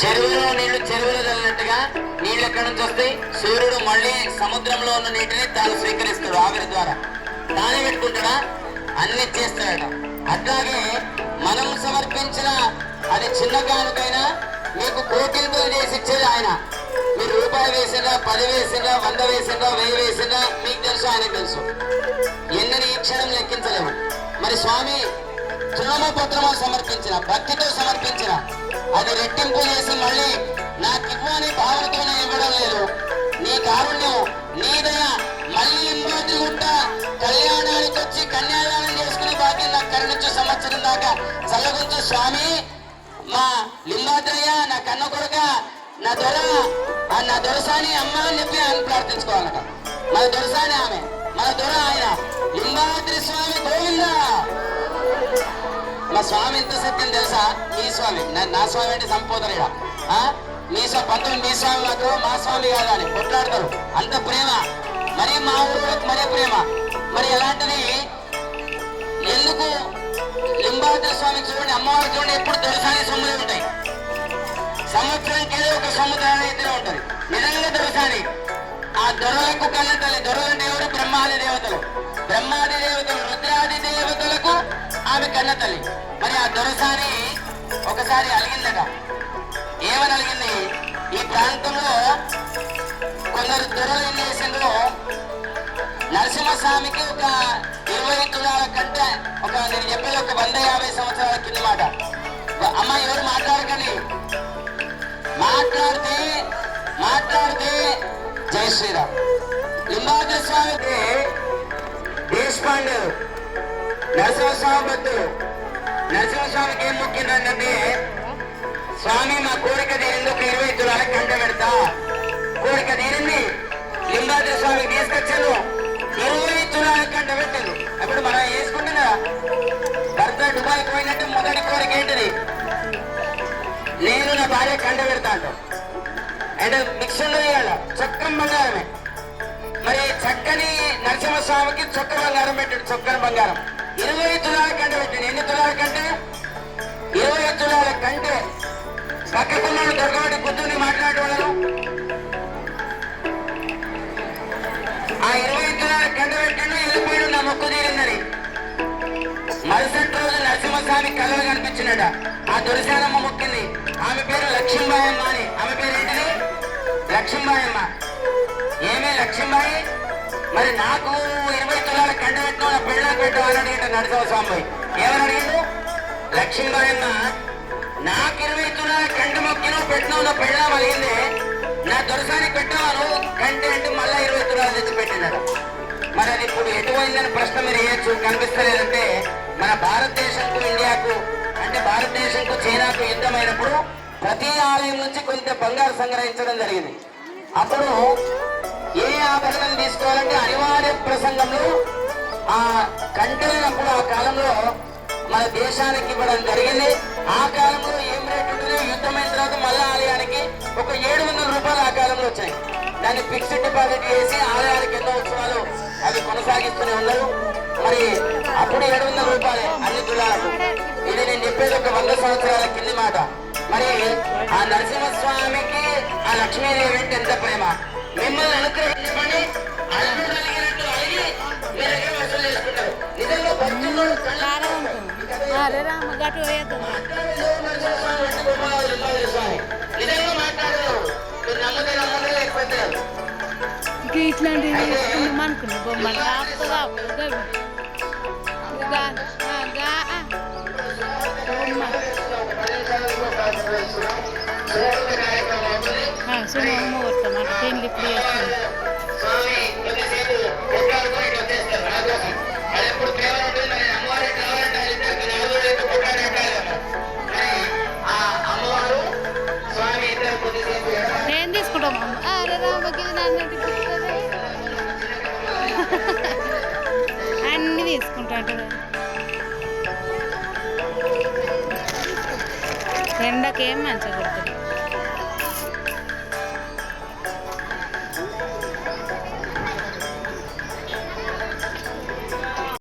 చెరువులో నీళ్ళు చెరువులో చల్లినట్టుగా నీళ్ళు ఎక్కడి నుంచి వస్తాయి? సూర్యుడు మళ్ళీ సముద్రంలో ఉన్న నీటిని తాను స్వీకరిస్తాడు ఆవిరి ద్వారా. తానే పెట్టుకుంటాడా? అన్ని చేస్తాడట. అట్లాగే మనం సమర్పించిన అది చిన్న కానుకైనా మీకు కోటింపులు చేసి ఇచ్చేది ఆయన. మీరు రూపాయి వేసినా పది వేసినా వంద వేసినా వెయ్యి వేసినా మీకు తెలుసు ఆయన తెలుసు. ఎన్నని ఈ క్షణం లెక్కించలేము మరి స్వామి తృణమపత్రము సమర్పించిన భక్తితో సమర్పించిన అది రెట్టింపు చేసి మళ్ళీ నాకు ఇవ్వు భావనతోనే ఇవ్వడం లేదు. నీ కారుణ్యం నీ దయ మళ్ళీ ఇంకోటి గుట్ట కళ్యాణానికి వచ్చి కన్యాదానం చేసుకునే భాగ్యం నాకు కరుణించు సంవత్సరం దాకా చల్లగుంచు స్వామి మా లింబాద్రయ్య నా కన్న కొడుక నా దొర నా దొరసాని అమ్మ అని చెప్పి ఆయన ప్రార్థించుకోవాలట. మన దొరసాని ఆమె మన దొర ఆయన. లింబాద్రి స్వామి గోవింద? మా స్వామి ఎంత సత్యం తెలుసా? మీ స్వామి నా- స్వామి అంటే సంపోదరుడా ఆ? మీ స్వామి పంతులు మీ స్వామి మాకు మా స్వామి కాదని కొట్లాడతారు. అంత ప్రేమ. మరి మా ఊళ్ళోకి మరీ ప్రేమ. మరి ఎలాంటిది? ఎందుకు లింబాద్రి స్వామి చూడండి అమ్మవారి చూడండి ఎప్పుడు దొరసాని సొమ్ములు ఉంటాయి. సంవత్సరానికి ఏదో ఒక సముదాయం అయితే ఉంటుంది నిజంగా దొరసాని ఆ దొరలకు కన్న తల్లి దొరల దేవుడు బ్రహ్మాది దేవతలు. బ్రహ్మాది దేవతలు రుద్రాది దేవతలకు ఆమె కన్న తల్లి. మరి ఆ దొరసాని ఒకసారి అలిగిందట. ఏమని అలిగింది? ఈ ప్రాంతంలో కొందరు దొరలు ఏం నరసింహస్వామికి ఒక ఇరవై తులాల కంటే ఒక నేను చెప్పేది ఒక వంద యాభై సంవత్సరాల కింద మాట అమ్మ ఎవరు మాట్లాడకండి. మాట్లాడితే మాట్లాడితే జై శ్రీరామ్. లింబార్జు స్వామికి దేశపాండే నరసింహస్వామి భక్తులు నరసింహస్వామికి ఏం మొక్కిందంటే స్వామి మా కోరిక తీరింది ఇరవై తులాలకు కంట పెడతా. కోరిక తీరింది. లింబార్జు స్వామికి తీసుకొచ్చాను. ఇరవై తులాలకు కంట పెట్టాను. అప్పుడు మనం వేసుకుంటున్నా భర్త దుబాయ్ పోయినట్టు మొదటి కోరిక ఏంటిది? భార్య కంట పెడతాడు. అంటే మిక్సర్ వేయాల చక్రం బంగారమే మరి చక్కని నరసింహస్వామికి చొక్క బంగారం పెట్టాడు చొక్కని బంగారం. ఇరవై తులాల కంట పెట్టాడు. ఎన్ని తులాల కంటే? ఇరవై తులాల కంటే. పక్కకున్నాడు దొరకబడి బుద్ధుని మాట్లాడేవాళ్ళను ఆ ఇరవై తులాల కంట పెట్టాడు వెళ్ళిపోయాడు నా మొక్కు తీరిందని. మరుసటి రోజు నరసింహస్వామి కలవ కనిపించినట. ఆ దురశానమ్మ మొక్కింది. లక్ష్మీబాయమ్మ అని. ఆమె పేరు ఏంటిది? లక్ష్మీబాయమ్మ ఏమే లక్ష్మీబాయి? మరి నాకు ఇరవై తులాల కంట పెట్టిన నా పెళ్ళకు పెట్టాలని అడిగిండు నరసింహస్వామి పోయి. ఏమని అడిగిండు లక్ష్మీబాయమ్మ నాకు ఇరవై తులాల కంట మొక్కిన పెట్టినావు నా పెళ్ళం అడిగింది నా దొరసానికి పెట్టాను కంటే అంటే మళ్ళా ఇరవై తులాలు తెచ్చి పెట్టినారు. మరి అది ఇప్పుడు ఎటువైందని ప్రశ్న మీరు వేయచ్చు. కనిపిస్తలేదంటే మన భారతదేశంకు ఇండియాకు అంటే భారతదేశంకు చైనాకు యుద్ధమైనప్పుడు ప్రతి ఆలయం నుంచి కొంత బంగారు సంగ్రహించడం జరిగింది. అప్పుడు ఏ ఆభరణం తీసుకోవాలంటే అనివార్య ప్రసంగంలో ఆ కంటైనప్పుడు ఆ కాలంలో మన దేశానికి ఇవ్వడం జరిగింది. ఆ కాలంలో ఏం రేటు ఉంటుందో యుద్ధమైన తర్వాత మళ్ళా ఆలయానికి ఒక ఏడు వందల రూపాయలు ఆ కాలంలో వచ్చాయి. దాన్ని ఫిక్స్డ్ డిపాజిట్ చేసి ఆలయానికి ఎన్నో ఉత్సవాలు అవి కొనసాగిస్తూనే ఉన్నారు. మరి అప్పుడు ఏడు వందల రూపాయలే అన్ని తులాలకు ఇది నేను చెప్పేది ఒక వంద సంవత్సరాల కింది మాట. మరి ఆ నరసింహస్వామికి ఆ లక్ష్మీదేవి అంటే ఎంత ప్రేమ? మిమ్మల్ని అనుగ్రహించమని అల్లుడు అలిగినట్టు అలిగి మీ దగ్గర వసూలు చేసుకుంటారు. నిజంగా భక్తుల్లో కారం ఉంటుంది అరే రామ గట్టు పోయేద్దాం నిజంగా మాట్లాడరు మీరు నమ్మదే నమ్మదే లేకపోతే ఇంకా ఇట్లాంటివి తీసుకుందాం అనుకున్నా. బొమ్మలు. మరి ఆ అమ్మవారు స్వామి తీసుకుంటాం అరే రామ తీసుకుంటా ఎండకేం మంచిగా కొడుతుంది.